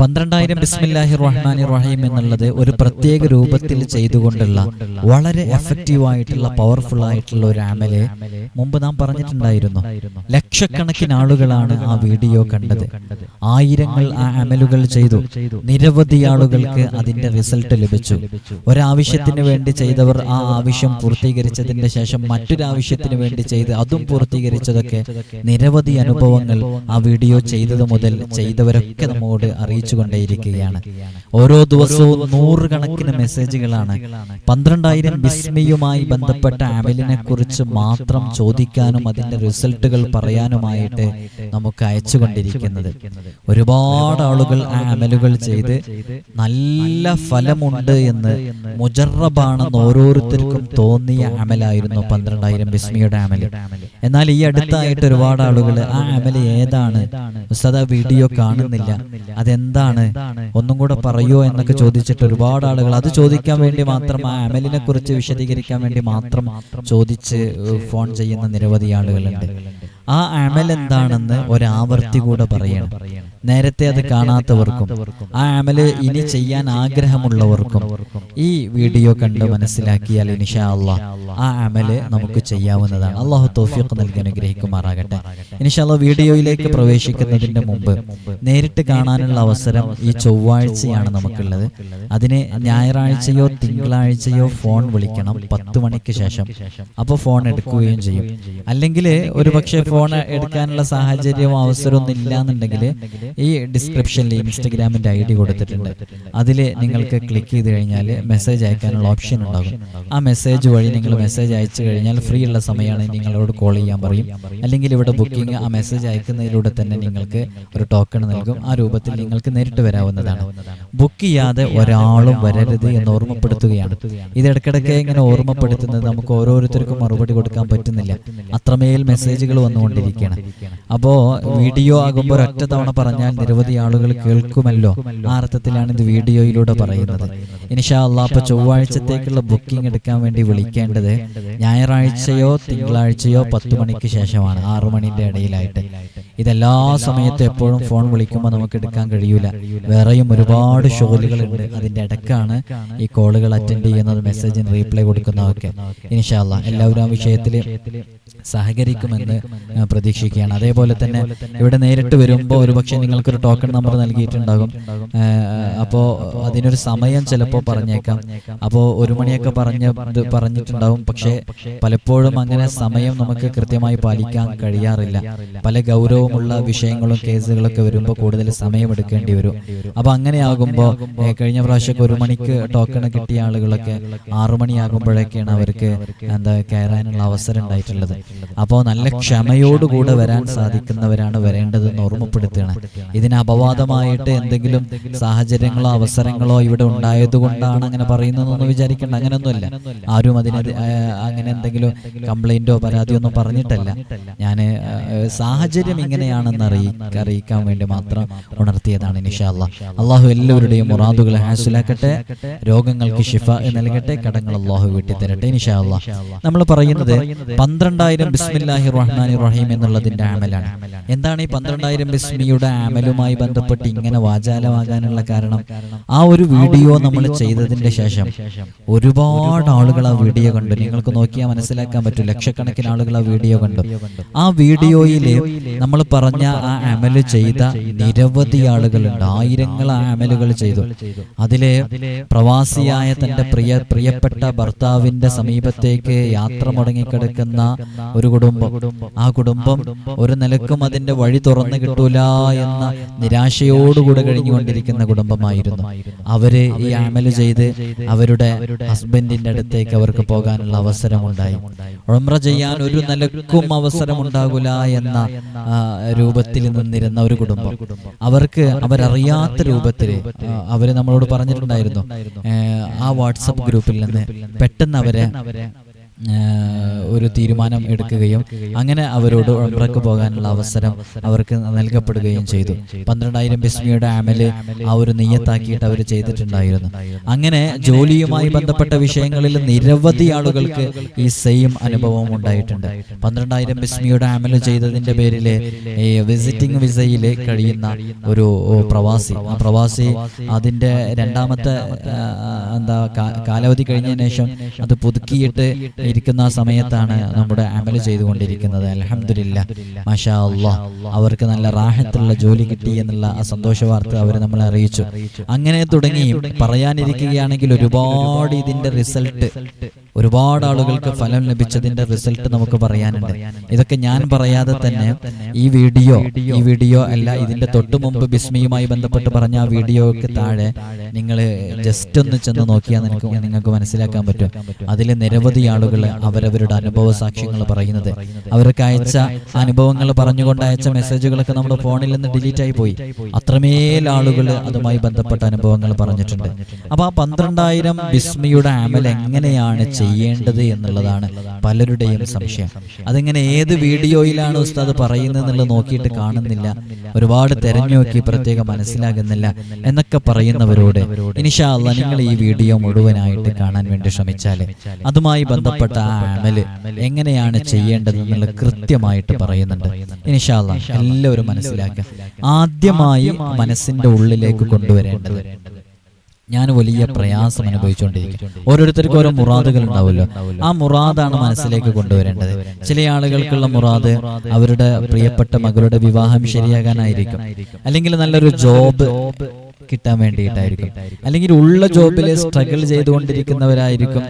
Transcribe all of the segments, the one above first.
പന്ത്രണ്ടായിരം ബിസ്മില്ലാഹി റഹ്മാനി റഹീം എന്നുള്ളത് ഒരു പ്രത്യേക രൂപത്തിൽ ചെയ്തുകൊണ്ടുള്ള വളരെ എഫക്റ്റീവ് ആയിട്ടുള്ള പവർഫുൾ ആയിട്ടുള്ള ഒരു ആമൽ മുമ്പ് നാം പറഞ്ഞിട്ടുണ്ടായിരുന്നു. ലക്ഷക്കണക്കിന് ആളുകളാണ് ആ വീഡിയോ കണ്ടത്. ആയിരങ്ങൾ ആ അമലുകൾ ചെയ്തു. നിരവധി ആളുകൾക്ക് അതിന്റെ റിസൾട്ട് ലഭിച്ചു. ഒരാവശ്യത്തിന് വേണ്ടി ചെയ്തവർ ആ ആവശ്യം പൂർത്തീകരിച്ചതിന്റെ ശേഷം മറ്റൊരാവശ്യത്തിന് വേണ്ടി ചെയ്ത് അതും പൂർത്തീകരിച്ചതൊക്കെ നിരവധി അനുഭവങ്ങൾ ആ വീഡിയോ ചെയ്തത് മുതൽ ചെയ്തവരൊക്കെ നമ്മോട് അറിയിച്ചു. കൊണ്ടേയിരിക്കുകയാണ് ഓരോ ദിവസവും നൂറുകണക്കിന് മെസ്സേജുകളാണ്. പന്ത്രണ്ടായിരം ബിസ്മിയുമായി ബന്ധപ്പെട്ട അമലിനെ കുറിച്ച് മാത്രം ചോദിക്കാനും അതിന്റെ റിസൾട്ടുകൾ പറയാനുമായിട്ട് നമുക്ക് അയച്ചുകൊണ്ടിരിക്കുന്നത്. ഒരുപാട് ആളുകൾ ആ അമലുകൾ ചെയ്ത് നല്ല ഫലമുണ്ട് എന്ന് മുജറബാണെന്ന് ഓരോരുത്തർക്കും തോന്നിയ അമലായിരുന്നു പന്ത്രണ്ടായിരം ബിസ്മിയുടെ അമൽ എന്നാൽ ഈ അടുത്തായിട്ട് ഒരുപാട് ആളുകൾ ആ അമല ഏതാണ്? ഉസ്താദ് വീഡിയോ കാണുന്നില്ല. അതെന്താണ് ഒന്നും കൂടെ പറയോ എന്നൊക്കെ ചോദിച്ചിട്ട് ഒരുപാട് ആളുകൾ. അത് ചോദിക്കാൻ വേണ്ടി മാത്രം ആ അമലിനെ കുറിച്ച് വിശദീകരിക്കാൻ വേണ്ടി മാത്രം ചോദിച്ച് ഫോൺ ചെയ്യുന്ന നിരവധി ആളുകളുണ്ട്. ആ അമൽ എന്താണെന്ന് ഒരാവർത്തി കൂടെ പറയണം. നേരത്തെ അത് കാണാത്തവർക്കും ആ അമൽ ഇനി ചെയ്യാൻ ആഗ്രഹമുള്ളവർക്കും ഈ വീഡിയോ കണ്ട് മനസ്സിലാക്കിയാൽ ഇനിഷാ അള്ളാഹ് ആ അമൽ നമുക്ക് ചെയ്യാവുന്നതാണ്. അള്ളാഹു തോഫിയൊക്കെ നൽകി അനുഗ്രഹിക്കുമാറാകട്ടെ. അള്ളാഹ് വീഡിയോയിലേക്ക് പ്രവേശിക്കുന്നതിന്റെ മുമ്പ് നേരിട്ട് കാണാനുള്ള അവസരം ഈ ചൊവ്വാഴ്ചയാണ് നമുക്കുള്ളത്. അതിന് ഞായറാഴ്ചയോ തിങ്കളാഴ്ചയോ ഫോൺ വിളിക്കണം. പത്ത് മണിക്ക് ശേഷം. അപ്പോൾ ഫോൺ എടുക്കുകയും ചെയ്യും. അല്ലെങ്കിൽ ഒരു പക്ഷേ ഫോൺ എടുക്കാനുള്ള സാഹചര്യവും അവസരമൊന്നും ഇല്ല എന്നുണ്ടെങ്കിൽ ഈ ഡിസ്ക്രിപ്ഷനിൽ ഇൻസ്റ്റഗ്രാമിന്റെ ഐ ഡി കൊടുത്തിട്ടുണ്ട്. അതിൽ നിങ്ങൾക്ക് ക്ലിക്ക് ചെയ്ത് കഴിഞ്ഞാൽ മെസ്സേജ് അയക്കാനുള്ള ഓപ്ഷൻ ഉണ്ടാകും. ആ മെസ്സേജ് വഴി നിങ്ങൾ മെസ്സേജ് അയച്ചു കഴിഞ്ഞാൽ ഫ്രീ ഉള്ള സമയമാണ് നിങ്ങളോട് കോൾ ചെയ്യാൻ പറയും. അല്ലെങ്കിൽ ഇവിടെ ബുക്കിംഗ് ആ മെസ്സേജ് അയക്കുന്നതിലൂടെ തന്നെ നിങ്ങൾക്ക് ഒരു ടോക്കൺ നൽകും. ആ രൂപത്തിൽ നിങ്ങൾക്ക് നേരിട്ട് വരാവുന്നതാണ്. ബുക്ക് ചെയ്യാതെ ഒരാളും വരരുത് എന്ന് ഓർമ്മപ്പെടുത്തുകയാണ്. ഇത് ഇടയ്ക്കിടയ്ക്ക് ഇങ്ങനെ ഓർമ്മപ്പെടുത്തുന്നത് നമുക്ക് ഓരോരുത്തർക്കും മറുപടി കൊടുക്കാൻ പറ്റുന്നില്ല. അത്രമേൽ മെസ്സേജുകൾ വന്നുകൊണ്ടിരിക്കുകയാണ്. അപ്പോൾ വീഡിയോ ആകുമ്പോൾ ഒറ്റ തവണ പറഞ്ഞാൽ നിരവധി ആളുകൾ കേൾക്കുമല്ലോ. ആ അർത്ഥത്തിലാണ് ഇത് വീഡിയോയിലൂടെ പറയുന്നത്? ഇനിഷാ അള്ളാ അപ്പൊ ചൊവ്വാഴ്ചത്തേക്കുള്ള ബുക്കിംഗ് എടുക്കാൻ വേണ്ടി വിളിക്കേണ്ടത് ഞായറാഴ്ചയോ തിങ്കളാഴ്ചയോ പത്ത് മണിക്ക് ശേഷമാണ്. ആറു മണിന്റെ ഇടയിലായിട്ട്. ഇതെല്ലാ സമയത്തും എപ്പോഴും ഫോൺ വിളിക്കുമ്പോൾ നമുക്ക് എടുക്കാൻ കഴിയൂല. വേറെയും ഒരുപാട് ഷോലുകളുണ്ട് അതിന്റെ ഇടക്കാണ് ഈ കോളുകൾ അറ്റൻഡ് ചെയ്യുന്നത് മെസ്സേജിന് റീപ്ലൈ കൊടുക്കുന്നതൊക്കെ ഇൻഷാല്ല എല്ലാവരും ആ വിഷയത്തിൽ സഹകരിക്കുമെന്ന് പ്രതീക്ഷിക്കുകയാണ്. അതേപോലെ തന്നെ ഇവിടെ നേരിട്ട് വരുമ്പോൾ ഒരുപക്ഷെ നിങ്ങൾക്കൊരു ടോക്കൺ നമ്പർ നൽകിയിട്ടുണ്ടാകും. അപ്പോൾ അതിനൊരു സമയം ചിലപ്പോൾ പറഞ്ഞേക്കാം. അപ്പോൾ ഒരു മണിയൊക്കെ പറഞ്ഞ പറഞ്ഞിട്ടുണ്ടാകും പറഞ്ഞിട്ടുണ്ടാവും. പക്ഷേ പലപ്പോഴും അങ്ങനെ സമയം നമുക്ക് കൃത്യമായി പാലിക്കാൻ കഴിയാറില്ല. പല ഗൗരവമുള്ള വിഷയങ്ങളും കേസുകളൊക്കെ വരുമ്പോൾ കൂടുതൽ സമയം എടുക്കേണ്ടി വരും. അപ്പൊ അങ്ങനെയാകുമ്പോൾ ഏ, കഴിഞ്ഞ പ്രാവശ്യമൊക്കെ ഒരു മണിക്ക് ടോക്കൺ കിട്ടിയ ആളുകളൊക്കെ ആറു മണിയാകുമ്പോഴൊക്കെയാണ് അവർക്ക് എന്താ കയറാനുള്ള അവസരം ഉണ്ടായിട്ടുള്ളത്. അപ്പോൾ നല്ല ക്ഷമയോടുകൂടെ വരാൻ സാധിക്കുന്നവരാണ് വരേണ്ടതെന്ന് ഓർമ്മപ്പെടുത്തുകയാണ്. ഇതിന് അപവാദമായിട്ട് എന്തെങ്കിലും സാഹചര്യങ്ങളോ അവസരങ്ങളോ ഇവിടെ ഉണ്ടായതുകൊണ്ടാണ് അങ്ങനെ പറയുന്നതെന്ന് വിചാരിക്കേണ്ട. അങ്ങനെയൊന്നുമില്ല. ആരും അതിന് അങ്ങനെ എന്തെങ്കിലും കംപ്ലൈന്റോ പരാതിയോ ഒന്നും പറഞ്ഞിട്ടല്ല. ഞാൻ സാഹചര്യം ഇങ്ങനെയാണെന്ന് അറിയി അറിയിക്കാൻ വേണ്ടി മാത്രം ഉണർത്തിയതാണ് നിഷാല്ല അള്ളാഹു എല്ലാവരുടെയും മുറാദുകളെ ഹാസിലാക്കട്ടെ രോഗങ്ങൾക്ക് ഷിഫ നൽകട്ടെ കടങ്ങൾ അള്ളാഹു വീട്ടി തരട്ടെ നിഷാല്ല നമ്മൾ പറയുന്നത് പന്ത്രണ്ടായിരം ബിസ്മില്ലാഹി റഹ്മാനി റഹീം എന്നുള്ളതിന്റെ ആമലാണ് എന്താണ് ഈ പന്ത്രണ്ടായിരം ബിസ്മിയുടെ ആമലുമായി ബന്ധപ്പെട്ട് ഇങ്ങനെ വാചാലമാകാനുള്ള കാരണം ആ ഒരു വീഡിയോ നമ്മൾ ചെയ്തതിന്റെ ശേഷം ഒരുപാട് ആളുകൾ ആ വീഡിയോ കണ്ടു. നിങ്ങൾക്ക് നോക്കിയാൽ മനസ്സിലാക്കാൻ പറ്റും. ലക്ഷക്കണക്കിന് ആളുകൾ ആ വീഡിയോ കണ്ടു. ആ വീഡിയോയിൽ നമ്മൾ പറഞ്ഞ ആ അമൽ ചെയ്ത നിരവധി ആളുകളുണ്ട് ആയിരങ്ങൾ ആ അമലുകൾ ചെയ്തു. അതിലെ പ്രവാസിയായ തന്റെ പ്രിയ പ്രിയപ്പെട്ട ഭർത്താവിന്റെ സമീപത്തേക്ക് യാത്ര മുടങ്ങിക്കിടക്കുന്ന ഒരു കുടുംബം. ആ കുടുംബം ഒരു നിലക്കും അതിന്റെ വഴി തുറന്നു കിട്ടൂല എന്ന നിരാശയോടുകൂടെ കഴിഞ്ഞുകൊണ്ടിരിക്കുന്ന കുടുംബമായിരുന്നു. അവർ ഈ അമൽ ചെയ്ത് അവരുടെ ഹസ്ബൻഡിന്റെ അടുത്തേക്ക് അവർക്ക് പോകാനുള്ള അവസരമുണ്ടായി. ഉംറ ചെയ്യാൻ ഒരു നിലക്കും അവസരമുണ്ടാകില്ല എന്ന രൂപത്തിൽ നിന്നിരുന്ന ഒരു കുടുംബം. അവർക്ക് അവരറിയാത്ത രൂപത്തിൽ അവർ നമ്മളോട് പറഞ്ഞിട്ടുണ്ടായിരുന്നു. ആ വാട്സപ്പ് ഗ്രൂപ്പിൽ നിന്ന് പെട്ടെന്ന് അവരെ ഒരു തീരുമാനം എടുക്കുകയും അങ്ങനെ അവരോട് ഉംറക്ക് പോകാനുള്ള അവസരം അവർക്ക് നൽകപ്പെടുകയും ചെയ്തു. പന്ത്രണ്ടായിരം ബിസ്മിയുടെ ആമൽ ആ ഒരു നെയ്യത്താക്കിയിട്ട് അവർ ചെയ്തിട്ടുണ്ടായിരുന്നു. അങ്ങനെ ജോലിയുമായി ബന്ധപ്പെട്ട വിഷയങ്ങളിൽ നിരവധി ആളുകൾക്ക് ഈ സെയിം അനുഭവം ഉണ്ടായിട്ടുണ്ട്. പന്ത്രണ്ടായിരം ബിസ്മിയുടെ ആമൽ ചെയ്തതിന്റെ പേരിൽ ഈ വിസിറ്റിംഗ് വിസയിൽ കഴിയുന്ന ഒരു പ്രവാസി. ആ പ്രവാസി അതിന്റെ രണ്ടാമത്തെ എന്താ കാലാവധി കഴിഞ്ഞതിന് ശേഷം അത് പുതുക്കിയിട്ട് ഇരിക്കുന്ന സമയത്താണ് നമ്മുടെ അമൽ ചെയ്തുകൊണ്ടിരിക്കുന്നത്. അലഹമില്ല മാഷാ അള്ളാഹ് അവർക്ക് നല്ല റാഹത്തുള്ള ജോലി കിട്ടി എന്നുള്ള ആ സന്തോഷ വാർത്ത അവർ നമ്മളെ അറിയിച്ചു. അങ്ങനെ തുടങ്ങി പറയാനിരിക്കുകയാണെങ്കിൽ ഒരുപാട് ഇതിന്റെ റിസൾട്ട് ഒരുപാട് ആളുകൾക്ക് ഫലം ലഭിച്ചതിന്റെ റിസൾട്ട് നമുക്ക് പറയാനുണ്ട്. ഇതൊക്കെ ഞാൻ പറയാതെ തന്നെ ഈ വീഡിയോ ഈ വീഡിയോ അല്ല ഇതിന്റെ തൊട്ടു മുമ്പ് ബിസ്മിയുമായി ബന്ധപ്പെട്ട് പറഞ്ഞ ആ വീഡിയോക്ക് താഴെ നിങ്ങൾ ജസ്റ്റ് ഒന്ന് ചെന്ന് നോക്കിയാൽ നിനക്ക് നിങ്ങൾക്ക് മനസ്സിലാക്കാൻ പറ്റും. അതിൽ നിരവധി ആളുകൾ അവരവരുടെ അനുഭവ സാക്ഷ്യങ്ങൾ പറയുന്നത്. അവർക്ക് അയച്ച അനുഭവങ്ങൾ പറഞ്ഞുകൊണ്ട് അയച്ച മെസ്സേജുകളൊക്കെ നമ്മുടെ ഫോണിൽ നിന്ന് ഡിലീറ്റ് ആയി പോയി അത്രമേൽ ആളുകൾ അതുമായി ബന്ധപ്പെട്ട അനുഭവങ്ങൾ പറഞ്ഞിട്ടുണ്ട്. അപ്പൊ ആ പന്ത്രണ്ടായിരം ബിസ്മിയുടെ ആമൽ എങ്ങനെയാണ് ചെയ്യേണ്ടത് എന്നുള്ളതാണ് പലരുടെയും സംശയം. അതിങ്ങനെ ഏത് വീഡിയോയിലാണ് ഉസ്താദ് പറയുന്നത് എന്നുള്ളത് നോക്കിയിട്ട് കാണുന്നില്ല. ഒരുപാട് തെരഞ്ഞു നോക്കി പ്രത്യേകം മനസ്സിലാകുന്നില്ല എന്നൊക്കെ പറയുന്നവരോട് ഇനിഷാ അള്ളാ നിങ്ങൾ ഈ വീഡിയോ മുഴുവനായിട്ട് കാണാൻ വേണ്ടി ശ്രമിച്ചാൽ അതുമായി ബന്ധപ്പെട്ട ആ അമൽ എങ്ങനെയാണ് ചെയ്യേണ്ടത് എന്നുള്ളത് കൃത്യമായിട്ട് പറയുന്നുണ്ട്. ഇനിഷാ അള്ളാ എല്ലാവരും മനസ്സിലാക്കുക. ആദ്യമായി മനസ്സിന്റെ ഉള്ളിലേക്ക് കൊണ്ടുവരേണ്ടത് ഞാൻ വലിയ പ്രയാസം അനുഭവിച്ചുകൊണ്ടിരിക്കും ഓരോരുത്തർക്കും ഓരോ മുറാദുകൾ ഉണ്ടാവുമല്ലോ. ആ മുറാദാണ് മനസ്സിലേക്ക് കൊണ്ടുവരേണ്ടത്. ചില ആളുകൾക്കുള്ള മുറാദ് അവരുടെ പ്രിയപ്പെട്ട മകളുടെ വിവാഹം ശരിയാകാനായിരിക്കും. അല്ലെങ്കിൽ നല്ലൊരു ജോബ് കിട്ടാൻ വേണ്ടിയിട്ടായിരിക്കും. അല്ലെങ്കിൽ ഉള്ള ജോബിൽ സ്ട്രഗിൾ ചെയ്തുകൊണ്ടിരിക്കുന്നവരായിരിക്കും.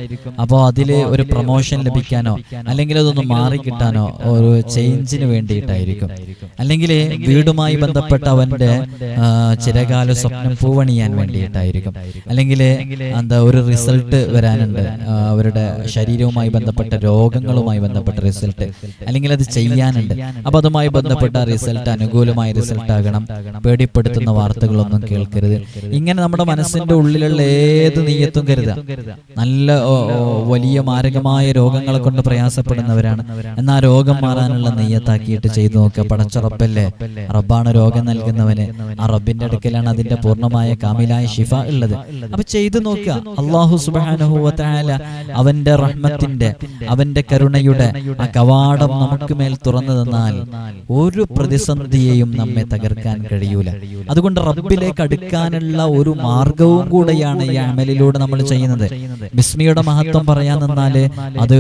അപ്പോൾ അതിൽ ഒരു പ്രൊമോഷൻ ലഭിക്കാനോ അല്ലെങ്കിൽ അതൊന്ന് മാറി കിട്ടാനോ ഒരു ചേഞ്ചിന് വേണ്ടിയിട്ടായിരിക്കും. അല്ലെങ്കിൽ വീടുമായി ബന്ധപ്പെട്ട അവന്റെ ചിരകാല സ്വപ്നം പൂവണിയാൻ വേണ്ടിയിട്ടായിരിക്കും. അല്ലെങ്കിൽ എന്താ ഒരു റിസൾട്ട് വരാനുണ്ട്. അവരുടെ ശരീരവുമായി ബന്ധപ്പെട്ട രോഗങ്ങളുമായി ബന്ധപ്പെട്ട റിസൾട്ട് അല്ലെങ്കിൽ അത് ചെയ്യാനുണ്ട്. അപ്പൊ അതുമായി ബന്ധപ്പെട്ട റിസൾട്ട് അനുകൂലമായ റിസൾട്ട് ആകണം. പേടിപ്പെടുത്തുന്ന വാർത്തകളൊന്നും കേൾക്കരുത്. ഇങ്ങനെ നമ്മുടെ മനസ്സിന്റെ ഉള്ളിലുള്ള ഏത് നീയത്തും കരുതാം. നല്ല വലിയ മാരകമായ രോഗങ്ങളെ കൊണ്ട് പ്രയാസപ്പെടുന്നവരാണ്. എന്നാ ആ രോഗം മാറാനുള്ള നെയ്യത്താക്കിയിട്ട് ചെയ്തു നോക്കുക. പടച്ച റബ്ബല്ലേ റബ്ബാണ് രോഗം നൽകുന്നവന്. ആ റബ്ബിന്റെ അടുക്കലാണ് അതിന്റെ പൂർണമായ കാമിലായ ഷിഫ ഉള്ളത്. അപ്പൊ ചെയ്തു നോക്കുക. അള്ളാഹു സുബാനുഹൂവത്തായ അവന്റെ റഹ്മത്തിന്റെ അവന്റെ കരുണയുടെ ആ കവാടം നമുക്ക് മേൽ തുറന്നു തന്നാൽ ഒരു പ്രതിസന്ധിയെയും നമ്മെ തകർക്കാൻ കഴിയൂല. അതുകൊണ്ട് റബ്ബിലേക്ക് അടുക്കാനുള്ള ഒരു മാർഗവും കൂടെയാണ് ഈ അമലിലൂടെ നമ്മൾ ചെയ്യുന്നത്. ബിസ്മിയുടെ മഹത്വം പറയാൻ നിന്നാൽ അത്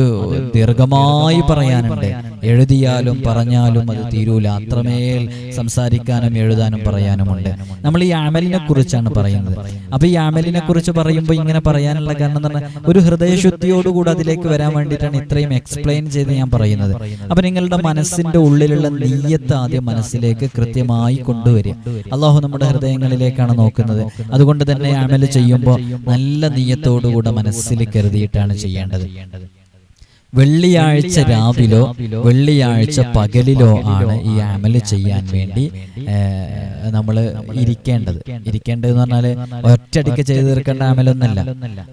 ദീർഘമായി പറയാനുണ്ട്. എഴുതിയാലും പറഞ്ഞാലും അത് തീരൂല. അത്രമേൽ സംസാരിക്കാനും എഴുതാനും പറയാനുമുണ്ട്. നമ്മൾ ഈ അമലിനെ കുറിച്ചാണ് പറയുന്നത്. അപ്പൊ ഈ അമലിനെ കുറിച്ച് പറയുമ്പോൾ ഇങ്ങനെ പറയാനുള്ള കാരണം എന്ന് പറഞ്ഞാൽ ഒരു ഹൃദയശുദ്ധിയോടുകൂടി അതിലേക്ക് വരാൻ വേണ്ടിയിട്ടാണ് ഇത്രയും എക്സ്പ്ലെയിൻ ചെയ്ത് ഞാൻ പറയുന്നത്. അപ്പൊ നിങ്ങളുടെ മനസ്സിന്റെ ഉള്ളിലുള്ള നീയത്ത് ആദ്യം മനസ്സിലേക്ക് കൃത്യമായി കൊണ്ടുവരിക. അള്ളാഹു നമ്മുടെ ഹൃദയങ്ങളിലേക്കാണ് നോക്കുന്നത് അതുകൊണ്ട് തന്നെ അമൽ ചെയ്യുമ്പോൾ നല്ല നീയത്തോടുകൂടെ മനസ്സിൽ കരുതിയിട്ടാണ് ചെയ്യേണ്ടത്. വെള്ളിയാഴ്ച രാവിലോ വെള്ളിയാഴ്ച പകലിലോ ആണ് ഈ അമൽ ചെയ്യാൻ വേണ്ടി നമ്മൾ ഇരിക്കേണ്ടത്. ഇരിക്കേണ്ടത്. എന്ന് പറഞ്ഞാൽ ഒറ്റയടിക്ക് ചെയ്തു തീർക്കേണ്ട അമലൊന്നല്ല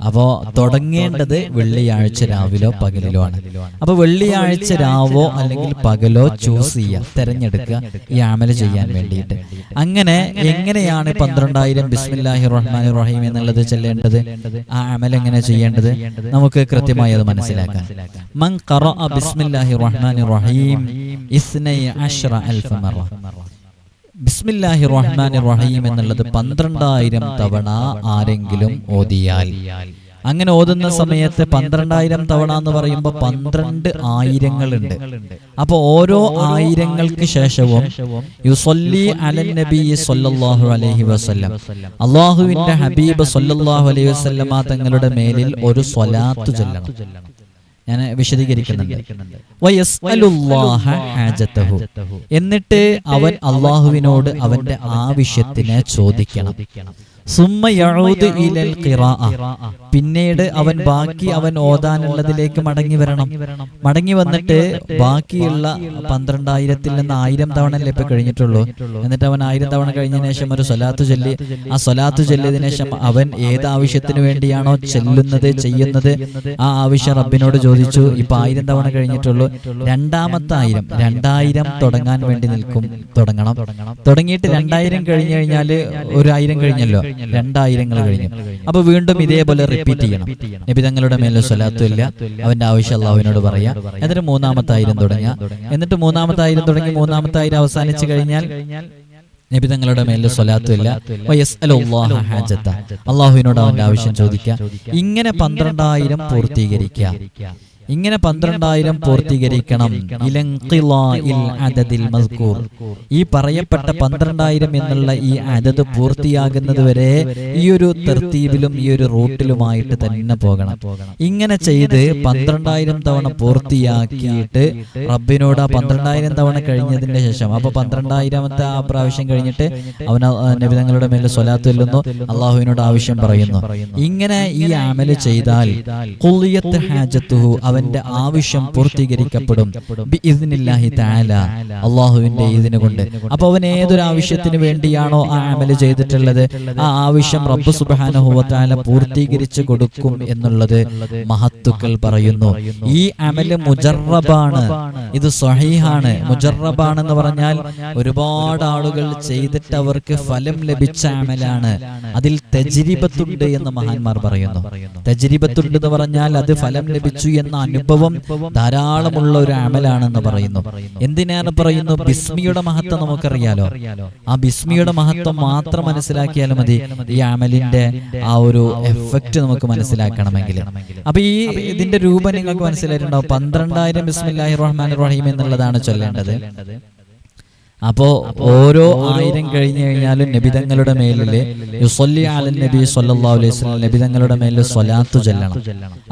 അപ്പോ തുടങ്ങേണ്ടത് വെള്ളിയാഴ്ച രാവിലോ പകലിലോ ആണ്. അപ്പൊ വെള്ളിയാഴ്ച രാവോ അല്ലെങ്കിൽ പകലോ ചൂസ് ചെയ്യുക തെരഞ്ഞെടുക്കുക ഈ അമൽ ചെയ്യാൻ വേണ്ടിയിട്ട്. അങ്ങനെ എങ്ങനെയാണ് പന്ത്രണ്ടായിരം ബിസ്മില്ലാഹി റഹ്മാൻ റഹീം എന്നുള്ളത് ചെല്ലേണ്ടത്? ആ അമൽ എങ്ങനെ ചെയ്യേണ്ടത്? നമുക്ക് കൃത്യമായി അത് മനസ്സിലാക്കാം. മൻ ഖറഅ ബിസ്മില്ലാഹി റഹ്മാൻ റഹീം ഇസ്നൈ അശ്റ അൽഫ മറ. ബിസ്മില്ലാഹി റഹ്മാൻ റഹീം എന്നുള്ളത് പന്ത്രണ്ടായിരം തവണ ആരെങ്കിലും ഓതിയാൽ. അങ്ങനെ ഓതുന്ന സമയത്ത് പന്ത്രണ്ടായിരം തവണ എന്ന് പറയുമ്പോൾ പന്ത്രണ്ട് ആയിരങ്ങളുണ്ട്. അപ്പോൾ ഓരോ ആയിരങ്ങൾക്ക് ശേഷവും യുസൊല്ലി അലൻ നബി സൊല്ലാഹു അലൈഹി വസല്ലം. അള്ളാഹുവിന്റെ ഹബീബ് സൊല്ലാഹു അലൈഹി വസല്ലമ തങ്ങളുടെ മേലിൽ ഒരു സ്വലാത്ത് ചൊല്ലണം. ഞാൻ വിശദീകരിക്കുന്നുണ്ട്. എന്നിട്ട് അവൻ അള്ളാഹുവിനോട് അവന്റെ ആവശ്യത്തിന് ചോദിക്കണം. പിന്നീട് അവൻ ബാക്കി അവൻ ഓതാനുള്ളതിലേക്ക് മടങ്ങി വരണം. മടങ്ങി വന്നിട്ട് ബാക്കിയുള്ള പന്ത്രണ്ടായിരത്തിൽ നിന്ന് ആയിരം തവണ അല്ലേ ഇപ്പൊ കഴിഞ്ഞിട്ടുള്ളൂ. എന്നിട്ട് അവൻ ആയിരം തവണ കഴിഞ്ഞതിന് ശേഷം ഒരു സ്വലാത്ത് ചൊല്ലി. ആ സ്വലാത്ത് ചൊല്ലിയതിനു ശേഷം അവൻ ഏത് ആവശ്യത്തിന് വേണ്ടിയാണോ ചെല്ലുന്നത് ചെയ്യുന്നത് ആ ആവശ്യം റബ്ബിനോട് ചോദിച്ചു ഇപ്പൊ ആയിരം തവണ കഴിഞ്ഞിട്ടുള്ളൂ. രണ്ടാമത്തെ ആയിരം രണ്ടായിരം തുടങ്ങാൻ വേണ്ടി നിൽക്കും. തുടങ്ങണം. തുടങ്ങിയിട്ട് രണ്ടായിരം കഴിഞ്ഞു കഴിഞ്ഞാൽ ഒരു ആയിരം കഴിഞ്ഞല്ലോ. രണ്ടായിരങ്ങൾ കഴിഞ്ഞു. അപ്പൊ വീണ്ടും ഇതേപോലെ റിപ്പീറ്റ് ചെയ്യണം. നബി തങ്ങളുടെ മേലെ സ്വലാത്തില്ല അവന്റെ ആവശ്യം അള്ളാഹുവിനോട് പറയാ. എന്നിട്ട് മൂന്നാമത്തെ ആയിരം തുടങ്ങുക. എന്നിട്ട് മൂന്നാമത്തെ ആയിരം തുടങ്ങി മൂന്നാമത്തെ ആയിരം അവസാനിച്ചു കഴിഞ്ഞാൽ നബി തങ്ങളുടെ മേലെ സ്വലാത്തുമില്ല അള്ളാഹുവിനോട് അവന്റെ ആവശ്യം ചോദിക്കുക. ഇങ്ങനെ പന്ത്രണ്ടായിരം പൂർത്തീകരിക്കുക. ഇങ്ങനെ പന്ത്രണ്ടായിരം പൂർത്തീകരിക്കണം. മസ്കൂർ. ഈ പറയപ്പെട്ട പന്ത്രണ്ടായിരം എന്നുള്ള ഈ അതത് പൂർത്തിയാകുന്നത് വരെ ഈ ഒരു തെർത്തീബിലും ഈ ഒരു റൂട്ടിലുമായിട്ട് തന്നെ പോകണം. ഇങ്ങനെ ചെയ്ത് പന്ത്രണ്ടായിരം തവണ പൂർത്തിയാക്കിയിട്ട് റബ്ബിനോട് ആ പന്ത്രണ്ടായിരം തവണ കഴിഞ്ഞതിന്റെ ശേഷം. അപ്പൊ പന്ത്രണ്ടായിരമത്തെ ആ പ്രാവശ്യം കഴിഞ്ഞിട്ട് അവൻ നബിതങ്ങളുടെ മേലെ സ്വലാത്ത് ചെല്ലുന്നു അള്ളാഹുവിനോട് ആവശ്യം പറയുന്നു. ഇങ്ങനെ ഈ ആമൽ ചെയ്താൽ അവന്റെ ആവശ്യം പൂർത്തീകരിക്കപ്പെടും. അള്ളാഹുവിന്റെ ഇതിന് കൊണ്ട് അപ്പൊ അവൻ ഏതൊരു ആവശ്യത്തിന് വേണ്ടിയാണോ ആ അമൽ ചെയ്തിട്ടുള്ളത്? ആ ആവശ്യം റബ്ബ് തആല പൂർത്തീകരിച്ചു കൊടുക്കും എന്നുള്ളത് മഹത്തുക്കൾ പറയുന്നു. ഈ അമൽ മുജറബാണ്. ഇത് സ്വഹീഹാണ്. മുജറബാണെന്ന് പറഞ്ഞാൽ ഒരുപാട് ആളുകൾ ചെയ്തിട്ട് അവർക്ക് ഫലം ലഭിച്ച അമലാണ്. അതിൽ തെജിരിപത്തുണ്ട് എന്ന് മഹാന്മാർ പറയുന്നു. തെജിരിപത്തുണ്ട് എന്ന് പറഞ്ഞാൽ അത് ഫലം ലഭിച്ചു എന്ന അനുഭവം ധാരാളമുള്ള ഒരു അമലാണെന്ന് പറയുന്നു. എന്തിനാണ് പറയുന്നു? ബിസ്മിയുടെ മഹത്വം നമുക്കറിയാലോ. ആ ബിസ്മിയുടെ മഹത്വം മാത്രം മനസ്സിലാക്കിയാൽ മതി. ഈ അമലിന്റെ ആ ഒരു എഫക്റ്റ് നമുക്ക് മനസ്സിലാക്കണമെങ്കിൽ. അപ്പൊ ഈ ഇതിന്റെ രൂപം നിങ്ങൾക്ക് മനസ്സിലായിട്ടുണ്ടാവും. പന്ത്രണ്ടായിരം ബിസ്മില്ലാഹി റഹ്മാൻ റഹീം എന്നുള്ളതാണ് ചൊല്ലേണ്ടത്. അപ്പോ ഓരോ ആയിരം കഴിഞ്ഞു കഴിഞ്ഞാലും നബിതങ്ങളുടെ മേലിൽ യുസൊല്ലി അലൻ നബി സല്ലല്ലാഹു അലൈഹി നബിതങ്ങളുടെ മേലിൽ സ്വലാത്തു ചൊല്ലണം.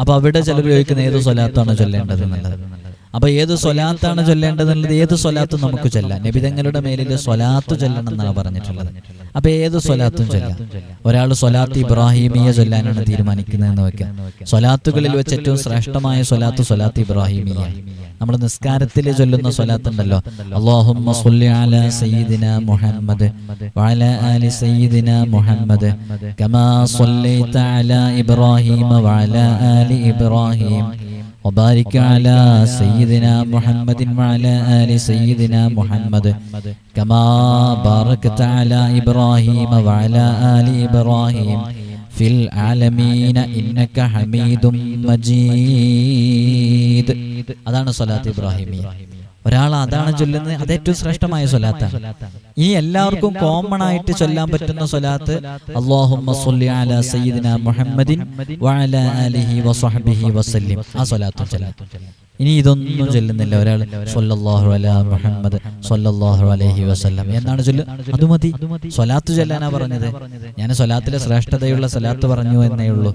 അപ്പൊ അവിടെ ചിലർ ചോദിക്കുന്ന ഏത് സ്വലാത്താണ് ചൊല്ലേണ്ടത് എന്നുള്ളത്. അപ്പൊ ഏത് സ്വലാത്താണ് ചൊല്ലേണ്ടത് എന്നുള്ളത് ഏത് സ്വലാത്തും നമുക്ക് ചൊല്ലാം. നബിതങ്ങളുടെ മേലിൽ സ്വലാത്ത് ചൊല്ലണം എന്നാണ് പറഞ്ഞിട്ടുള്ളത്. അപ്പൊ ഏത് സ്വലാത്തും ചൊല്ലാം. ഒരാൾ സ്വലാത്ത് ഇബ്രാഹിമിയ ചൊല്ലാനാണ് തീരുമാനിക്കുന്നത് എന്ന് വെക്കാം. സ്വലാത്തുകളിൽ വെച്ച് ഏറ്റവും ശ്രേഷ്ഠമായ സ്വലാത്ത് സ്വലാത്ത് ഇബ്രാഹിമിയ നമ്മൾ നിസ്കാരത്തിൽ ചൊല്ലുന്ന സ്വലാത്ത് ഉണ്ടല്ലോ സയ്യിദിന മുഹമ്മദ് ആലി കമാ സ്വല്ലൈത അലാ ഇബ്രാഹീമ ആലി ഇബ്രാഹീം. وبارك على سيدنا محمد وعلى آل سيدنا محمد كما باركت على إبراهيم وعلى آل إبراهيم في العالمين إنك حميد مجيد أدان صلاة إبراهيمية ഒരാൾ അതാണ് ചൊല്ലുന്നത്. അത് ഏറ്റവും ശ്രേഷ്ഠമായ സ്വലാത്താണ്. ഈ എല്ലാവർക്കും കോമൺ ആയിട്ട് ചൊല്ലാൻ പറ്റുന്ന സ്വലാത്ത് അലാ സയ്യിദിന മുഹമ്മദിൻ വഅലാ ആലിഹി വസഹ്ബിഹി വസല്ലിം ആ സ്വലാത്തും ഇനി ഇതൊന്നും ചൊല്ലുന്നില്ല ഒരാൾ സൊല്ലാഹു അലാ മുഹമ്മദ് സ്വല്ലല്ലാഹു അലൈഹി വസല്ലം. എന്നാണ് ചൊല്ല്? അത് മതി. സ്വലാത്ത് ചൊല്ലാനാ പറഞ്ഞത്. ഞാൻ സ്വലാത്തിലെ ശ്രേഷ്ഠതയുള്ള സ്വലാത്ത് പറഞ്ഞു എന്നേ ഉള്ളൂ.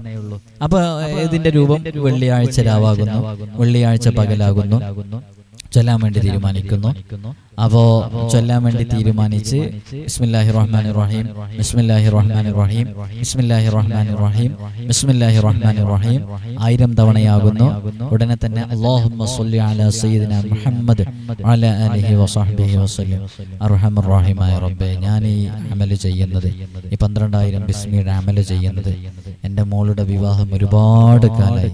അപ്പൊ ഇതിന്റെ രൂപം വെള്ളിയാഴ്ച രാവാകുന്നു. വെള്ളിയാഴ്ച പകലാകുന്നു. ചൊല്ലാൻ വേണ്ടി തീരുമാനിക്കുന്നു. അപ്പോ ചൊല്ലാൻ വേണ്ടി തീരുമാനിച്ച് ബിസ്മില്ലാഹി റഹ്മാൻ റഹീം ബിസ്മില്ലാഹി റഹ്മാൻ റഹീം ബിസ്മില്ലാഹി റഹ്മാൻ റഹീം ബിസ്മില്ലാഹി റഹ്മാൻ റഹീം ആയിരം തവണയാകുന്നു. ഉടനെ തന്നെ അല്ലാഹുമ്മ സ്വല്ലി അലാ സയ്യിദിന മുഹമ്മദ് വഅലാ ആലിഹി വസഹ്ബിഹി വസല്ലം അർഹമർ റഹീമായ റബ്ബേ ഞാൻ ഈ അമൽ ചെയ്യുന്നത് ഈ പന്ത്രണ്ടായിരം ബിസ്മിയുടെ അമൽ ചെയ്യുന്നത് എന്റെ മോളുടെ വിവാഹം ഒരുപാട് കാലമായി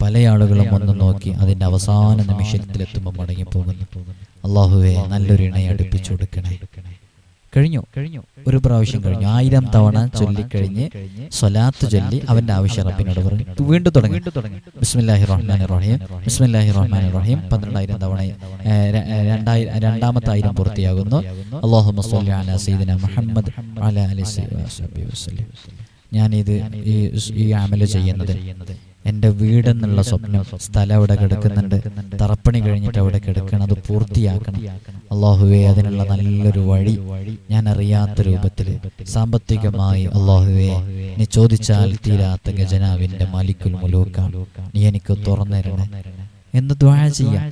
പല ആളുകളും ഒന്ന് നോക്കി അതിന്റെ അവസാന നിമിഷത്തിലെത്തുമ്പോൾ മടങ്ങിപ്പോകുന്നു. അള്ളാഹുവെ നല്ലൊരു ഇണയെ അടുപ്പിച്ചു കൊടുക്കണേ. കഴിഞ്ഞു. കഴിഞ്ഞു. ഒരു പ്രാവശ്യം കഴിഞ്ഞു. ആയിരം തവണ ചൊല്ലിക്കഴിഞ്ഞ് സ്വലാത്ത് ചൊല്ലി അവന്റെ ആവശ്യ റബ്ബിനോട് പറഞ്ഞു. വീണ്ടും തുടങ്ങി. ബിസ്മില്ലാഹി റഹ്മാൻ റഹീം ബിസ്മില്ലാഹി റഹ്മാൻ റഹീം പന്ത്രണ്ടായിരം തവണ രണ്ടായിരം രണ്ടാമത്തെ ആയിരം പൂർത്തിയാകുന്നു. അള്ളാഹു അലാ മുഹമ്മദ് അലാ അലി വസല്ലം. ഞാനിത് ഈ ഈ അമൽ ചെയ്യുന്നത് എന്റെ വീടെന്നുള്ള സ്വപ്നം സ്ഥലം അവിടെ കിടക്കുന്നുണ്ട്. തറപ്പണി കഴിഞ്ഞിട്ട് അവിടെ കിടക്കണം അത് പൂർത്തിയാക്കണം. അള്ളാഹുവെ അതിനുള്ള നല്ലൊരു വഴി ഞാൻ അറിയാത്ത രൂപത്തിൽ സാമ്പത്തികമായി അള്ളാഹുവെ നീ ചോദിച്ചാൽ തീരാത്ത ഗജനാവിന്റെ മാലിക്കുൽ മുലൂക്കാണ്. നീ എനിക്ക് തുറന്നിരണേ. എന്ന് ദ്വാഴ ചെയ്യാം?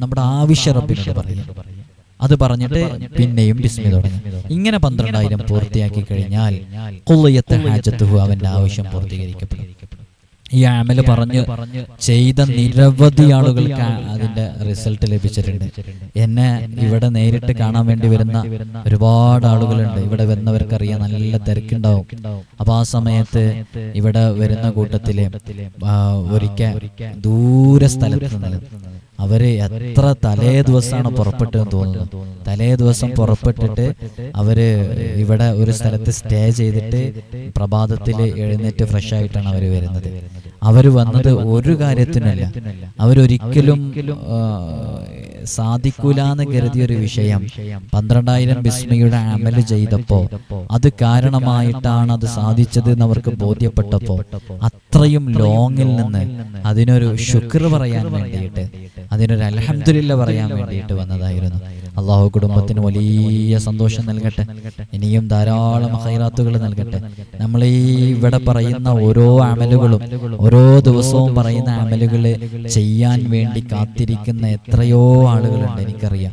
നമ്മുടെ ആവശ്യ റബ്ബിനോട് പറയാം. അത് പറഞ്ഞിട്ട് പിന്നെയും ബിസ്മി തുടങ്ങി. ഇങ്ങനെ പന്ത്രണ്ടായിരം പൂർത്തിയാക്കി കഴിഞ്ഞാൽ കുള്ളിയത്തെ ഹാജത്തുഹു അവന്റെ ആവശ്യം പൂർത്തീകരിക്കപ്പെടും. ഈ ആമൽ പറഞ്ഞ് ചെയ്ത നിരവധി ആളുകൾക്ക് അതിന്റെ റിസൾട്ട് ലഭിച്ചിട്ടുണ്ട്. എന്നെ ഇവിടെ നേരിട്ട് കാണാൻ വേണ്ടി വരുന്ന ഒരുപാട് ആളുകളുണ്ട്. ഇവിടെ വരുന്നവർക്കറിയാം നല്ല തിരക്കുണ്ടാവും. അപ്പൊ ആ സമയത്ത് ഇവിടെ വരുന്ന കൂട്ടത്തിൽ ഒരിക്കൽ ദൂര സ്ഥലത്ത് നിന്ന് അവർ എത്ര തലേ ദിവസമാണ് പുറപ്പെട്ടതെന്ന് തോന്നുന്നു. തലേ ദിവസം പുറപ്പെട്ടിട്ട് അവർ ഇവിടെ ഒരു സ്ഥലത്ത് സ്റ്റേ ചെയ്തിട്ട് പ്രഭാതത്തിൽ എഴുന്നേറ്റ് ഫ്രഷ് ആയിട്ടാണ് അവർ വരുന്നത്. അവർ വന്നത് ഒരു കാര്യത്തിനല്ല. അവരൊരിക്കലും ആ, സാധിക്കൂലെന്ന് കരുതിയ ഒരു വിഷയം. പന്ത്രണ്ടായിരം ബിസ്മിയുടെ അമൽ ചെയ്തപ്പോ അത് കാരണമായിട്ടാണ് അത് സാധിച്ചത് എന്ന് അവർക്ക് ബോധ്യപ്പെട്ടപ്പോ അത്രയും ലോങ്ങിൽ നിന്ന് അതിനൊരു ശുക്ർ പറയാൻ വേണ്ടിയിട്ട് അതിനൊരു അലഹമില്ല പറയാൻ വേണ്ടിയിട്ട് വന്നതായിരുന്നു. അള്ളാഹു കുടുംബത്തിന് വലിയ സന്തോഷം നൽകട്ടെ. ഇനിയും ധാരാളം ഹൈറാത്തുകൾ നൽകട്ടെ. നമ്മൾ ഈ ഇവിടെ പറയുന്ന ഓരോ അമലുകളും ഓരോ ദിവസവും പറയുന്ന അമലുകൾ ചെയ്യാൻ വേണ്ടി കാത്തിരിക്കുന്ന എത്രയോ ആളുകളുണ്ട് എനിക്കറിയാം.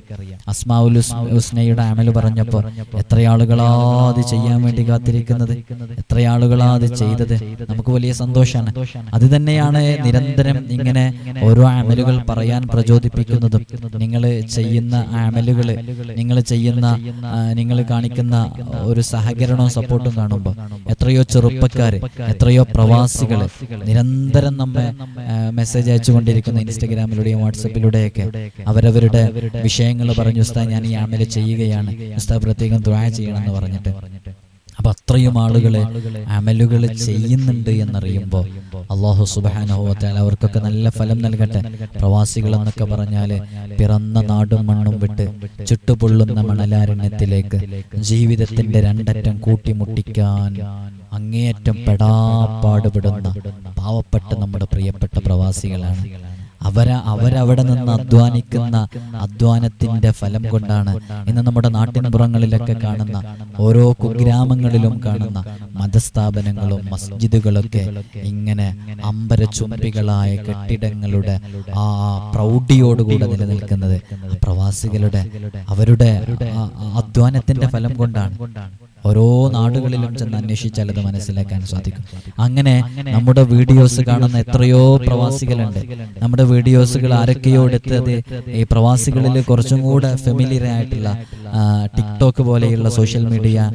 ഹുസ്- ഹുസ്നയുടെ അമൽ പറഞ്ഞപ്പോൾ എത്ര ആളുകളാ അത് ചെയ്യാൻ വേണ്ടി കാത്തിരിക്കുന്നത്? എത്ര ആളുകളാ അത് ചെയ്തത്? നമുക്ക് വലിയ സന്തോഷമാണ്. അത് തന്നെയാണ് നിരന്തരം ഇങ്ങനെ ഓരോ അമലുകൾ പറയാൻ പ്രചോദിപ്പിക്കുന്നതും. നിങ്ങൾ ചെയ്യുന്ന അമലുകൾ നിങ്ങൾ ചെയ്യുന്ന നിങ്ങൾ കാണിക്കുന്ന ഒരു സഹകരണവും സപ്പോർട്ടും കാണുമ്പോൾ എത്രയോ ചെറുപ്പക്കാർ എത്രയോ പ്രവാസികൾ നിരന്തരം നമ്മെ മെസ്സേജ് അയച്ചുകൊണ്ടിരിക്കുന്ന ഇൻസ്റ്റഗ്രാമിലൂടെയും വാട്സപ്പിലൂടെയൊക്കെ അവരവരുടെ വിഷയങ്ങൾ പറഞ്ഞു ഉസ്താദ് ഞാൻ ഈ ആമിൽ ചെയ്യുകയാണ്. ഉസ്താദ് പ്രത്യേകം ദ്വാ ചെയ്യണമെന്ന് പറഞ്ഞിട്ട്. അപ്പൊ അത്രയും ആളുകളെ അമലുകൾ ചെയ്യുന്നുണ്ട് എന്നറിയുമ്പോൾ അള്ളാഹു സുബാനുഭവത്താൽ അവർക്കൊക്കെ നല്ല ഫലം നൽകട്ടെ. പ്രവാസികൾ എന്നൊക്കെ പറഞ്ഞാൽ പിറന്ന നാടും മണ്ണും വിട്ട് ചുട്ടുപൊള്ളുന്ന മണലാരണ്യത്തിലേക്ക് ജീവിതത്തിന്റെ രണ്ടറ്റം കൂട്ടിമുട്ടിക്കാൻ അങ്ങേയറ്റം പെടാപ്പാടുപെടുന്ന പാവപ്പെട്ട നമ്മുടെ പ്രിയപ്പെട്ട പ്രവാസികളാണ് അവര അവരവിടെ നിന്ന് അധ്വാനിക്കുന്ന അധ്വാനത്തിന്റെ ഫലം കൊണ്ടാണ് ഇന്ന് നമ്മുടെ നാട്ടിൻപുറങ്ങളിലൊക്കെ കാണുന്ന ഓരോ കുഗ്രാമങ്ങളിലും കാണുന്ന മതസ്ഥാപനങ്ങളും മസ്ജിദുകളൊക്കെ ഇങ്ങനെ അമ്പരചുംബികളായ കെട്ടിടങ്ങളുടെ ആ പ്രൗഢിയോടുകൂടെ നിലനിൽക്കുന്നത് പ്രവാസികളുടെ അവരുടെ അധ്വാനത്തിന്റെ ഫലം കൊണ്ടാണ്. ഓരോ നാടുകളിലും ചെന്ന് അന്വേഷിച്ചാൽ അത് മനസ്സിലാക്കാൻ സാധിക്കും. അങ്ങനെ നമ്മുടെ വീഡിയോസ് കാണുന്ന എത്രയോ പ്രവാസികളുണ്ട്. നമ്മുടെ വീഡിയോസുകൾ ആരൊക്കെയോ എടുത്തത് ഈ പ്രവാസികളിൽ കുറച്ചും കൂടെ ഫെമിലിയർ ആയിട്ടുള്ള ടിക്ടോക്ക് പോലെയുള്ള സോഷ്യൽ മീഡിയ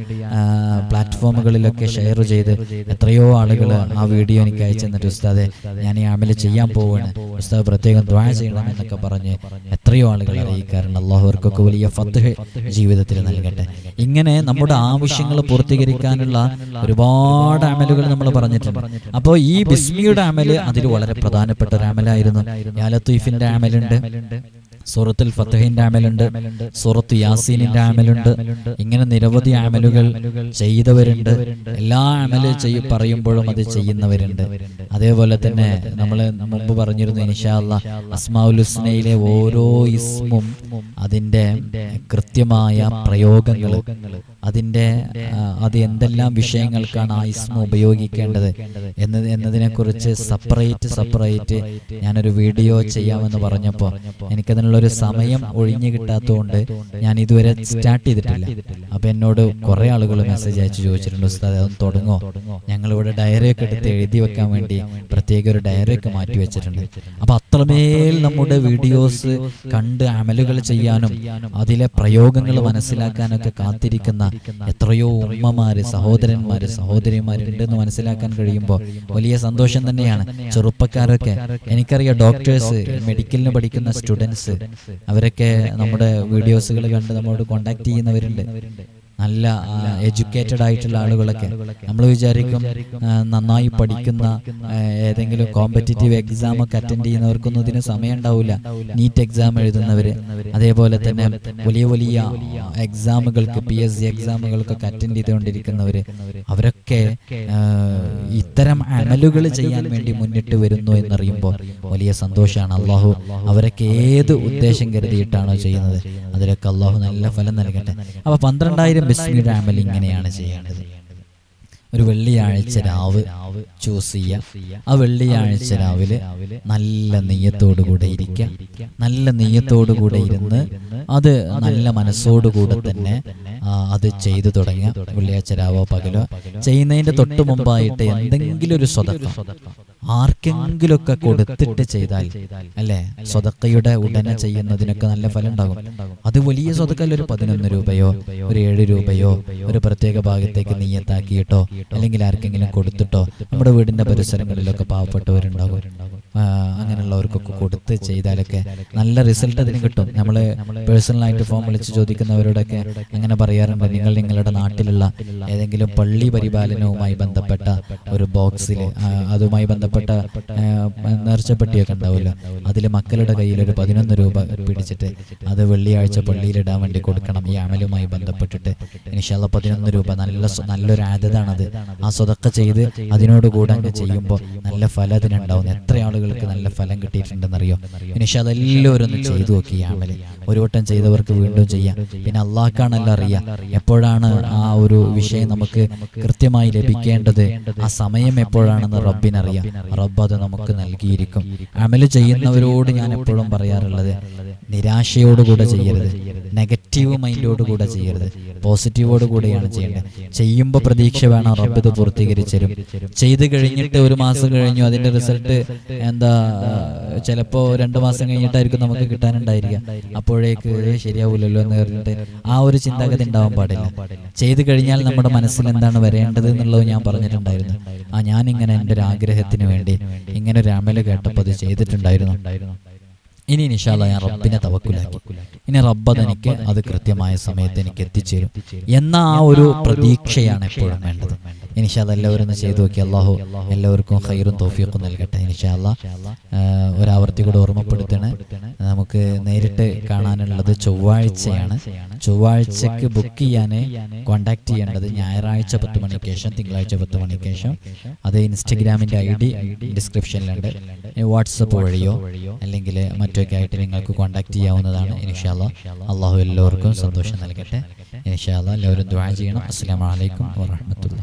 പ്ലാറ്റ്ഫോമുകളിലൊക്കെ ഷെയർ ചെയ്ത് എത്രയോ ആളുകൾ ആ വീഡിയോ എനിക്ക് അയച്ചു തന്നിട്ട് ഉസ്താദെ ഞാൻ ഈ അമൽ ചെയ്യാൻ പോവുകയാണ് ഉസ്താദ് പ്രത്യേകം ദ്വാ ചെയ്യണം എന്നൊക്കെ പറഞ്ഞ് എത്രയോ ആളുകൾ അറിയിക്കാറുണ്ട്. അള്ളാഹുവർക്കൊക്കെ വലിയ ഫത്ത് ജീവിതത്തിൽ നൽകട്ടെ. ഇങ്ങനെ നമ്മുടെ ആവശ്യങ്ങൾ പൂർത്തീകരിക്കാനുള്ള ഒരുപാട് അമലുകൾ നമ്മൾ പറഞ്ഞിട്ടുണ്ട്. അപ്പോൾ ഈ ബിസ്മിയുടെ അമൽ അതിൽ വളരെ പ്രധാനപ്പെട്ട ഒരു അമലായിരുന്നു. യാലത്തീഫിന്റെ അമലുണ്ട്. സൂറത്തുൽ ഫത്തഹിന്റെ അമലുണ്ട്. സൂറത്ത് യാസീനിന്റെ അമലുണ്ട്. ഇങ്ങനെ നിരവധി അമലുകൾ ചെയ്തവരുണ്ട്. എല്ലാ അമൽ ചെയ്യ പറയുമ്പോഴും അത് ചെയ്യുന്നവരുണ്ട്. അതേപോലെ തന്നെ നമ്മൾ മുമ്പ് പറഞ്ഞിരുന്നു ഇൻഷാല്ല അസ്മാഉൽ ഹുസ്നയിലെ ഓരോ ഇസ്മും അതിന്റെ കൃത്യമായ പ്രയോഗങ്ങൾ അതിന്റെ അത് എന്തെല്ലാം വിഷയങ്ങൾക്കാണ് ആ ഇസ്മ ഉപയോഗിക്കേണ്ടത് എന്നത് എന്നതിനെ കുറിച്ച് സെപ്പറേറ്റ് സെപ്പറേറ്റ് ഞാനൊരു വീഡിയോ ചെയ്യാമെന്ന് പറഞ്ഞപ്പോൾ എനിക്കതിനുള്ള ഒരു സമയം ഒഴിഞ്ഞു കിട്ടാത്തതുകൊണ്ട് ഞാൻ ഇതുവരെ സ്റ്റാർട്ട് ചെയ്തിട്ടില്ല. അപ്പൊ എന്നോട് കുറേ ആളുകൾ മെസ്സേജ് അയച്ചു ചോദിച്ചിട്ടുണ്ട് ഉസ്താദ് അതൊന്ന് തുടങ്ങോ? ഞങ്ങളിവിടെ ഡയറിയൊക്കെ ഒക്കെ എടുത്ത് എഴുതി വെക്കാൻ വേണ്ടി പ്രത്യേക ഒരു ഡയറിയൊക്കെ മാറ്റി വെച്ചിട്ടുണ്ട്. അപ്പൊ അത്രമേൽ നമ്മുടെ വീഡിയോസ് കണ്ട് അമലുകൾ ചെയ്യാനും അതിലെ പ്രയോഗങ്ങൾ മനസ്സിലാക്കാനൊക്കെ കാത്തിരിക്കുന്ന എത്രയോ ഉമ്മമാര് സഹോദരന്മാര് സഹോദരിമാരുണ്ട് എന്ന് മനസ്സിലാക്കാൻ കഴിയുമ്പോൾ വലിയ സന്തോഷം തന്നെയാണ്. ചെറുപ്പക്കാരൊക്കെ എനിക്കറിയാം ഡോക്ടേഴ്സ് മെഡിക്കലിന് പഠിക്കുന്ന സ്റ്റുഡൻസ് അവരൊക്കെ നമ്മുടെ വീഡിയോസുകൾ കണ്ട് നമ്മളോട് കോണ്ടാക്ട് ചെയ്യുന്നവരുണ്ട്. നല്ല എഡ്യൂക്കേറ്റഡ് ആയിട്ടുള്ള ആളുകളൊക്കെ നമ്മൾ വിചാരിക്കും നന്നായി പഠിക്കുന്ന ഏതെങ്കിലും കോമ്പറ്റേറ്റീവ് എക്സാം ഒക്കെ അറ്റൻഡ് ചെയ്യുന്നവർക്കൊന്നും ഇതിന് സമയം ഉണ്ടാവില്ല നീറ്റ് എക്സാം എഴുതുന്നവര്. അതേപോലെ തന്നെ വലിയ വലിയ എക്സാമുകൾക്ക് പി എസ് സി എക്സാമുകൾക്കൊക്കെ അറ്റൻഡ് ചെയ്തുകൊണ്ടിരിക്കുന്നവര് അവരൊക്കെ ഇത്തരം അമലുകൾ ചെയ്യാൻ വേണ്ടി മുന്നിട്ട് വരുന്നു എന്നറിയുമ്പോൾ വലിയ സന്തോഷമാണ് അള്ളാഹു അവരൊക്കെ ഏത് ഉദ്ദേശം കരുതിയിട്ടാണോ ചെയ്യുന്നത്. അതിലൊക്കെ അള്ളാഹു നല്ല ഫലം നൽകട്ടെ. അപ്പൊ പന്ത്രണ്ടായിരം ബിസ്മിയുടെ അമൽ ഇങ്ങനെയാണ് ചെയ്യേണ്ടത്. ഒരു വെള്ളിയാഴ്ച രാവ് ചൂസ് ചെയ്യുക ആ വെള്ളിയാഴ്ച രാവിലെ നല്ല നെയ്യത്തോടു കൂടെ ഇരിക്കുക നല്ല നെയ്യത്തോടു കൂടെ ഇരുന്ന് അത് നല്ല മനസ്സോടുകൂടെ തന്നെ അത് ചെയ്തു തുടങ്ങുക വെള്ളിയാഴ്ച രാവോ പകലോ ചെയ്യുന്നതിന്റെ തൊട്ട് മുമ്പായിട്ട് എന്തെങ്കിലും ഒരു സ്വതക്ക ആർക്കെങ്കിലുമൊക്കെ കൊടുത്തിട്ട് ചെയ്താൽ അല്ലേ? സ്വതക്കയുടെ ഉടനെ ചെയ്യുന്നതിനൊക്കെ നല്ല ഫലം ഉണ്ടാകും അത് വലിയ സ്വതക്കല്ല ഒരു പതിനൊന്ന് രൂപയോ ഒരു ഏഴ് രൂപയോ ഒരു പ്രത്യേക ഭാഗത്തേക്ക് നീയത്താക്കിയിട്ടോ അല്ലെങ്കിൽ ആർക്കെങ്കിലും കൊടുത്തിട്ടോ? നമ്മുടെ വീടിന്റെ പരിസരങ്ങളിലൊക്കെ പാവപ്പെട്ടവരുണ്ടാകും. അങ്ങനെയുള്ളവർക്കൊക്കെ കൊടുത്ത് ചെയ്താലൊക്കെ നല്ല റിസൾട്ട് അതിന് കിട്ടും. നമ്മൾ പേഴ്സണലായിട്ട് ഫോം വിളിച്ച് ചോദിക്കുന്നവരോടൊക്കെ അങ്ങനെ പറയാറുണ്ട്. നിങ്ങൾ നിങ്ങളുടെ നാട്ടിലുള്ള ഏതെങ്കിലും പള്ളി പരിപാലനവുമായി ബന്ധപ്പെട്ട ഒരു ബോക്സിൽ അതുമായി ബന്ധപ്പെട്ട നേർച്ചപ്പെട്ടിയൊക്കെ ഉണ്ടാവുമല്ലോ അതിൽ മക്കളുടെ കയ്യിൽ ഒരു പതിനൊന്ന് രൂപ പിടിച്ചിട്ട് അത് വെള്ളിയാഴ്ച പള്ളിയിലിടാൻ വേണ്ടി കൊടുക്കണം. ഈ അമലുമായി ബന്ധപ്പെട്ടിട്ട് ഇനിഷാല്ല പതിനൊന്ന് രൂപ നല്ല നല്ലൊരു ആദതാണത്. ആ സ്വതൊക്കെ ചെയ്ത് അതിനോട് കൂടെ അങ്ങ് ചെയ്യുമ്പോൾ നല്ല ഫലം അതിനുണ്ടാവുന്നു എത്ര ആളുകൾക്ക് നല്ല ഫലം കിട്ടിയിട്ടുണ്ടെന്നറിയോ? ഇനിഷാല്ല അതെല്ലാവരും ഒന്ന് ചെയ്തു നോക്കി ഒരു വട്ടം ചെയ്തവർക്ക് വീണ്ടും ചെയ്യാം. പിന്നെ അള്ളാഹ്ക്കാണല്ലോ അറിയാം. എപ്പോഴാണ് ആ ഒരു വിഷയം നമുക്ക് കൃത്യമായി ലഭിക്കേണ്ടത് ആ സമയം എപ്പോഴാണെന്ന് റബ്ബിനറിയാം. റബ്ബ് അത് നമുക്ക് നൽകിയിരിക്കും. അമൽ ചെയ്യുന്നവരോട് ഞാൻ എപ്പോഴും പറയാറുള്ളത് നിരാശയോടുകൂടെ ചെയ്യരുത്. നെഗറ്റീവ് മൈൻഡോട് കൂടെ ചെയ്യരുത് പോസിറ്റീവോട് കൂടെയാണ് ചെയ്യേണ്ടത്. ചെയ്യുമ്പോൾ പ്രതീക്ഷ വേണം റബ്ബ് ഇത് പൂർത്തീകരിച്ചു തരും. ചെയ്ത് കഴിഞ്ഞിട്ട് ഒരു മാസം കഴിഞ്ഞു അതിന്റെ റിസൾട്ട് എന്താ ചിലപ്പോ രണ്ട് മാസം കഴിഞ്ഞിട്ടായിരിക്കും നമുക്ക് കിട്ടാനുണ്ടായിരിക്കുക. അപ്പോഴേക്ക് "ഏയ് ശരിയാവൂലല്ലോ എന്ന് പറഞ്ഞിട്ട് ആ ഒരു ചിന്താഗതി ഉണ്ടാവാൻ പാടില്ല. ചെയ്തു കഴിഞ്ഞാൽ നമ്മുടെ മനസ്സിൽ എന്താണ് വരേണ്ടത് എന്നുള്ളത് ഞാൻ പറഞ്ഞിട്ടുണ്ടായിരുന്നു. ആ ഞാൻ ഇങ്ങനെ എന്റെ ഒരു ആഗ്രഹത്തിന് വേണ്ടി ഇങ്ങനെ ഒരു അമല കേട്ടപ്പോൾ അത് ചെയ്തിട്ടുണ്ടായിരുന്നു. ഇനി നിഷാല ഞാൻ റബ്ബിനെ തവക്കുലാക്കി. ഇനി റബ്ബ് അതെനിക്ക് അത് കൃത്യമായ സമയത്ത് എനിക്ക് എത്തിച്ചേരും. എന്ന ആ ഒരു പ്രതീക്ഷയാണ് എപ്പോഴും വേണ്ടത്. ഇനിഷാല്ല എല്ലാവരും ഒന്ന് ചെയ്തു നോക്കി അള്ളാഹു എല്ലാവർക്കും ഹൈറും തോഫിയൊക്കെ നൽകട്ടെ ഇനിഷാല്ല ഒരാവർത്തി കൂടെ ഓർമ്മപ്പെടുത്തണേ. നമുക്ക് നേരിട്ട് കാണാനുള്ളത് ചൊവ്വാഴ്ചയാണ്. ചൊവ്വാഴ്ചക്ക് ബുക്ക് ചെയ്യാൻ കോണ്ടാക്ട് ചെയ്യേണ്ടത് ഞായറാഴ്ച പത്ത് മണിക്ക് ശേഷം തിങ്കളാഴ്ച പത്ത് മണിക്ക് ശേഷം. അത് ഇൻസ്റ്റഗ്രാമിന്റെ ഐ ഡി ഡിസ്ക്രിപ്ഷനിലുണ്ട്. വാട്സപ്പ് വഴിയോ അല്ലെങ്കിൽ മറ്റൊക്കെ ആയിട്ട് നിങ്ങൾക്ക് കോണ്ടാക്ട് ചെയ്യാവുന്നതാണ് ഇൻഷാല്ല അള്ളാഹു എല്ലാവർക്കും സന്തോഷം നൽകട്ടെ ഇൻഷാല്ല എല്ലാവരും ദ്വാ ചെയ്യണം. അസ്സാം വലൈക്കും വാഹമത്തുള്ള